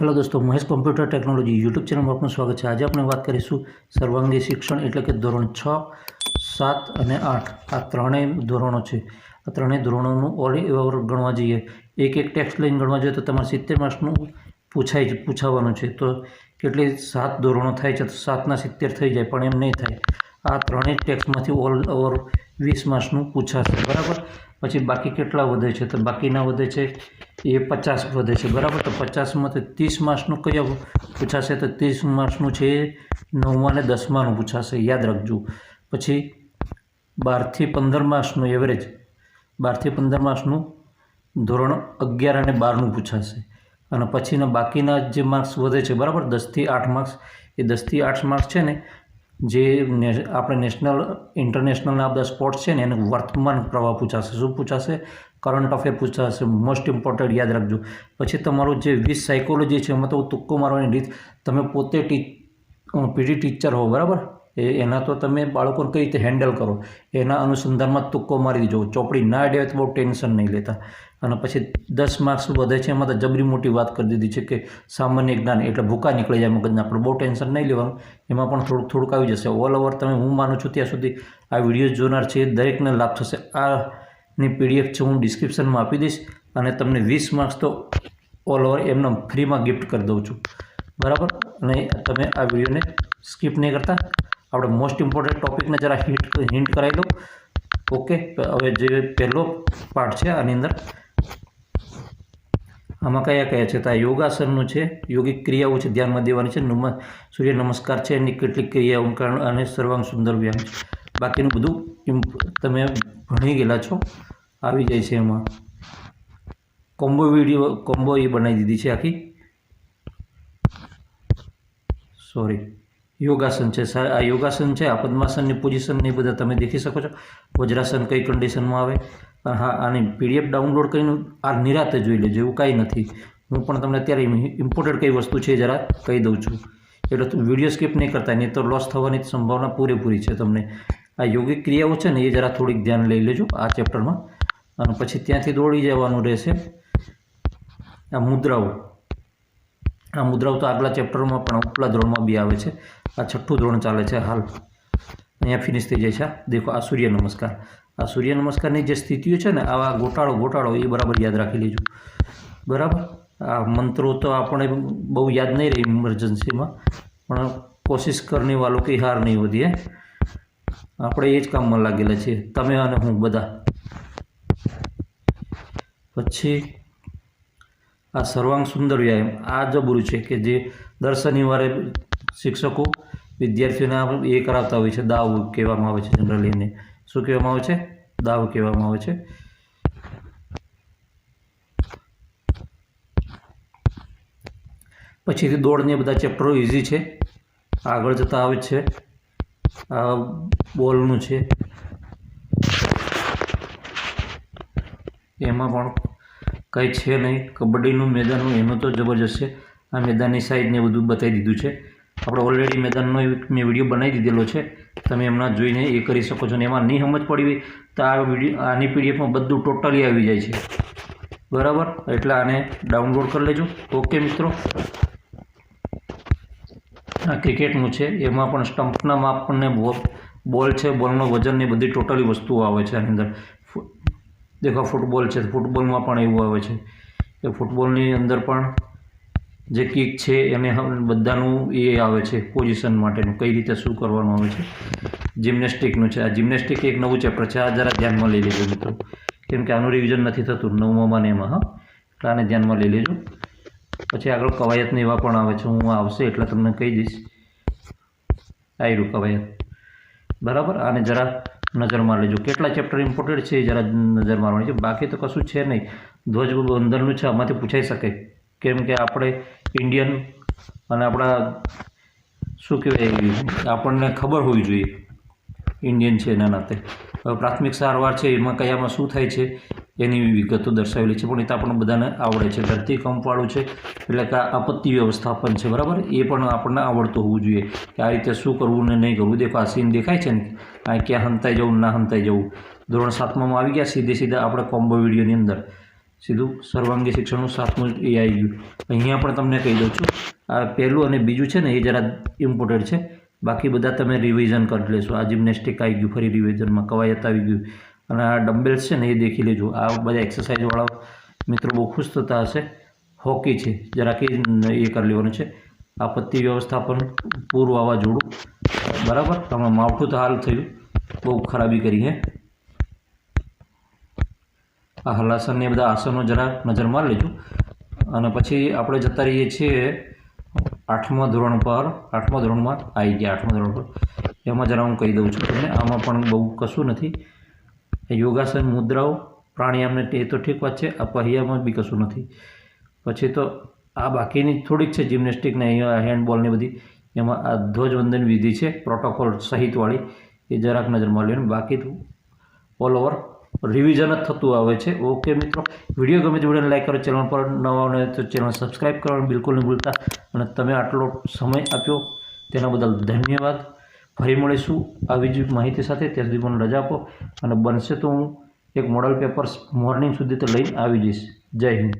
Hello દોસ્તો, Mahesh computer technology YouTube ચેનલમાં આપનું સ્વાગત છે. આજે આપણે વાત કરીશું સર્વાંગી શિક્ષણ એટલે કે ધોરણ છ, સાત અને આઠ. આ ત્રણેય ધોરણો છે. આ ત્રણેય ધોરણોનું ઓલ ઓવર ગણવા જઈએ. એક એક ટેક્સ્ટ લઈને ગણવા જોઈએ તો તમારે સિત્તેર માર્ક્સનું પૂછાય પૂછાવાનું છે. તો કેટલી સાત ધોરણો થાય છે, તો સાતના સિત્તેર થઈ જાય, પણ એમ નહીં થાય. આ ત્રણેય ટેક્સમાંથી ઓલ ઓવર વીસ માર્ક્સનું પૂછાશે, બરાબર? પછી બાકી કેટલા વધે છે? તો બાકીના વધે છે એ પચાસ વધે છે, બરાબર? તો પચાસમાંથી ત્રીસ માર્ક્સનું કયા પૂછાશે? તો ત્રીસ માર્ક્સનું છે નવમા અને દસમાનું પૂછાશે, યાદ રાખજો. પછી બારથી પંદર માર્ક્સનું એવરેજ બારથી પંદર માર્ક્સનું ધોરણ અગિયાર અને બારનું પૂછાશે. અને પછીના બાકીના જે માર્ક્સ વધે છે, બરાબર? દસથી આઠ માર્ક્સ. એ દસથી આઠ માર્ક્સ છે ને જે આપણે નેશનલ ઇન્ટરનેશનલના બધા સ્પોર્ટ્સ છે ને, એને વર્તમાન પ્રવાહ પૂછાશે. શું પૂછાશે? કરંટ અફેર પૂછાશે. મોસ્ટ ઇમ્પોર્ટન્ટ યાદ રાખજો. પછી તમારું જે વીસ સાયકોલોજી છે, એમાં તો તુક્કો મારવાની રીત, તમે પોતે ટી પીટી ટીચર હો, બરાબર? એ એના તો તમે બાળકોને કઈ રીતે હેન્ડલ કરો? એના અનુસંધાનમાં તુક્કો મારી દેજો ચોપડી ના આડે તો બહુ ટેન્શન નહીં લેતા. અને પછી દસ માર્ક્સ વધે છે. એમાં તો જબરી મોટી વાત કરી દીધી છે કે સામાન્ય જ્ઞાન એટલે ભૂકા નીકળી જાય મગજના. આપણે બહુ ટેન્શન નહીં લેવાનું. એમાં પણ થોડુંક થોડુંક આવી જશે. ઓલ ઓવર તમે હું માનું છું ત્યાં સુધી આ વીડિયો જોનાર છે. દરેકને લાભ થશે. આની પીડીએફ છે હું ડિસ્ક્રિપ્શનમાં આપી દઈશ. અને તમને વીસ માર્ક્સ તો ઓલ ઓવર એમને ફ્રીમાં ગિફ્ટ કરી દઉં છું. બરાબર? અને તમે આ વિડીયોને સ્કીપ નહીં કરતા. આપણે મોસ્ટ ઇમ્પોર્ટન્ટ ટોપિકને જરા હિટ હિન્ટ કરાવી દઉં. ઓકે હવે જે પહેલો પાર્ટ છે આની અંદર. આમાં કયા કયા છે? તો આ યોગાસનનું છે, યોગિક ક્રિયાઓ છે, ધ્યાનમાં દેવાની છે, નમ, સૂર્ય નમસ્કાર છે, એની કેટલીક ક્રિયાઓ કારણ અને સર્વાંગ સુંદર વ્યાયામ છે. બાકીનું બધું તમે ભણી ગયેલા છો, આવી જાય છે એમાં. કોમ્બો વીડિયો, કોમ્બો એ બનાવી દીધી છે આખી. સોરી યોગાસન છે. સર આ યોગાસન છે, આ પદ્માસનની પોઝિશન ને એ બધા તમે દેખી શકો છો. વજ્રાસન કઈ કન્ડિશનમાં આવે? પણ હા, આની પીડીએફ ડાઉનલોડ કરીને આ નિરાતે જોઈ લેજો, એવું કાંઈ નથી. હું પણ તમને અત્યારે ઇમ્પોર્ટન્ટ કઈ વસ્તુ છે જરા કહી દઉં છું. એટલે વીડિયો સ્કીપ નહીં કરતા, નહીં તો લોસ થવાની સંભાવના પૂરેપૂરી છે તમને. આ યોગિક ક્રિયાઓ છે ને એ જરા થોડીક ધ્યાન લઈ લેજો આ ચેપ્ટરમાં અને પછી ત્યાંથી દોડી જવાનું રહેશે. આ મુદ્રાઓ. આ મુદ્રાઓ તો આગલા ચેપ્ટરમાં પણ ઉપલા ધોરણમાં બી આવે છે. આ છઠ્ઠું ધોરણ ચાલે છે હાલ. અહીંયા ફિનિશ થઈ જાય છે. દેખો, આ સૂર્ય નમસ્કાર. આ સૂર્ય નમસ્કારની જે સ્થિતિઓ છે ને, આવા ગોટાળો ગોટાળો, એ બરાબર યાદ રાખી લેજો. બરાબર? આ મંત્રો તો આપણે બહુ યાદ નહીં રહી ઇમરજન્સીમાં પણ કોશિશ કરને વાલો કે હાર નહીં વધીએ આપણે એ જ કામમાં લાગેલા છીએ, તમે અને હું બધા. પછી આ સર્વાંગ સુંદર વ્યાયામ. આ જબરું છે કે જે દર શનિવારે શિક્ષકો વિદ્યાર્થીઓને એ કરાવતા હોય છે, દાવ કહેવામાં આવે છે જનરલી એને. શું કહેવામાં આવે છે? દાવ કહેવામાં આવે છે. પછીથી દોડને બધા ચેપ્ટરો ઇઝી છે. આગળ જતા આવે છે. આ બોલનું છે. એમાં પણ કંઈ છે નહીં. કબડ્ડીનું મેદાનનું એનું તો જબરજસ્ત છે. આ મેદાનની સાઈઝને બધું બતાવી દીધું છે. આપણે ઓલરેડી મેદાનનો મેં વીડિયો બનાવી દીધેલો છે. તમે એમના જોઈને એ કરી શકો છો ને એમાં નહીં સમજ પડી હોય તો આ વીડિયો આની પીડીએફમાં બધું ટોટલી આવી જાય છે. બરાબર? એટલે આને ડાઉનલોડ કરી લેજો. ઓકે મિત્રો? આ ક્રિકેટનું છે. એમાં પણ સ્ટમ્પના પણ બોલ બોલ છે. બોલનો વજન ને બધી ટોટલી વસ્તુઓ આવે છે આની અંદર. દેખો, ફૂટબોલ છે. ફૂટબોલમાં પણ એવું આવે છે કે ફૂટબોલની અંદર પણ જે કિક છે એને બધાનું એ આવે છે પોઝિશન માટેનું, કઈ રીતે શું કરવાનું આવે છે. જિમ્નેસ્ટિકનું છે. આ જિમ્નેસ્ટિક એક નવું ચેપ્ટર છે. આ જરા ધ્યાનમાં લઈ લેજો મિત્રો. કેમ કે આનું રિવિઝન નથી થતું, નવમામાં ને એમાં, હા. એટલે આને ધ્યાનમાં લઈ લેજો. પછી આગળ કવાયતને એવા પણ આવે છે. હું આવશે એટલે તમને કહી દઈશ. આવ્યું કવાયત. બરાબર? આને જરા નજર મારી લેજો કેટલા ચેપ્ટર ઇમ્પોર્ટેડ છે જરા નજર મારવાની છે. બાકી તો કશું છે નહીં. ધ્વજ અંદરનું છે, આમાંથી પૂછાઈ શકે. કેમ કે આપણે ઇન્ડિયન અને આપણા શું કહેવાય આપણને ખબર હોવી જોઈએ. ઇન્ડિયન છે એના નાતે. હવે પ્રાથમિક સારવાર છે, એમાં કયામાં શું થાય છે એની વિગતો દર્શાવેલી છે. પણ એ તો આપણને બધાને આવડે છે. ધરતીકંપવાળું છે એટલે કે આપત્તિ વ્યવસ્થાપન છે. બરાબર? એ પણ આપણને આવડતું હોવું જોઈએ કે આ રીતે શું કરવું ને નહીં કરવું. દેખો, આ સીન દેખાય છે ને? આ ક્યાં હંતાઈ જવું ના હંતાઈ જવું? ધોરણ સાતમામાં આવી ગયા, સીધે સીધા આપણે કોમ્બો વિડીયોની અંદર. સીધું સર્વાંગી શિક્ષણનું સાતમું એ આવી ગયું. અહીંયા પણ તમને કહી દઉં છું. આ પહેલું અને બીજું છે ને, એ જરા ઇમ્પોર્ટન્ટ છે. બાકી બધા તમે રિવિઝન કરી લેશો. આ જિમ્નેસ્ટિક આવી ગયું, ફરી રિવિઝનમાં કવાયત આવી ગયું. અને આ ડમ્બેલ્સ છે ને એ દેખી લેજો. આ બધા એક્સરસાઇઝવાળા મિત્રો બહુ ખુશ થતા હશે. હોકી છે. જરાક એ કરી લેવાનું છે. આપત્તિ વ્યવસ્થાપન આવવા વાવાઝોડું. બરાબર? આમાં માવઠું તો હાલ થયું. બહુ ખરાબી કરી, હે? આ હલાસન એ બધા આસનો જરા નજર મારી લેજો. અને પછી આપણે જતા રહીએ છીએ આઠમા ધોરણ પર. આઠમા ધોરણમાં આવી ગયા આઠમા ધોરણ પર. એમાં જરા હું કહી દઉં છું તમને. આમાં પણ બહુ કશું નથી. યોગાસન મુદ્રાઓ પ્રાણાયામને એ તો ઠીક વાત છે આ પહેયામાં બી કશું નથી. પછી તો આ બાકીની થોડીક છે જિમ્નેસ્ટિકને અહીંયા હેન્ડબોલની બધી, એમાં આ ધ્વજવંદન વિધિ છે પ્રોટોકોલ સહિતવાળી, એ જરાક નજરમાં લઈને બાકી તો ઓલ ઓવર રિવિઝન જ થતું આવે છે. ઓકે મિત્રો, વીડિયો ગમે તો વિડીયોને લાઈક કરો, ચેનલ પર નવા હોય તો ચેનલ સબસ્ક્રાઈબ કરવાનું બિલકુલ નહીં ભૂલતા. અને તમે આટલો સમય આપ્યો, તેના બદલ ધન્યવાદ. ફરી મળીશું આવી જ માહિતી સાથે. ત્યાં સુધી મને રજા આપો અને બનશે તો હું એક મોડલ પેપર્સ મોર્નિંગ સુધી તો લઈને આવી જઈશ. જય હિન્દ.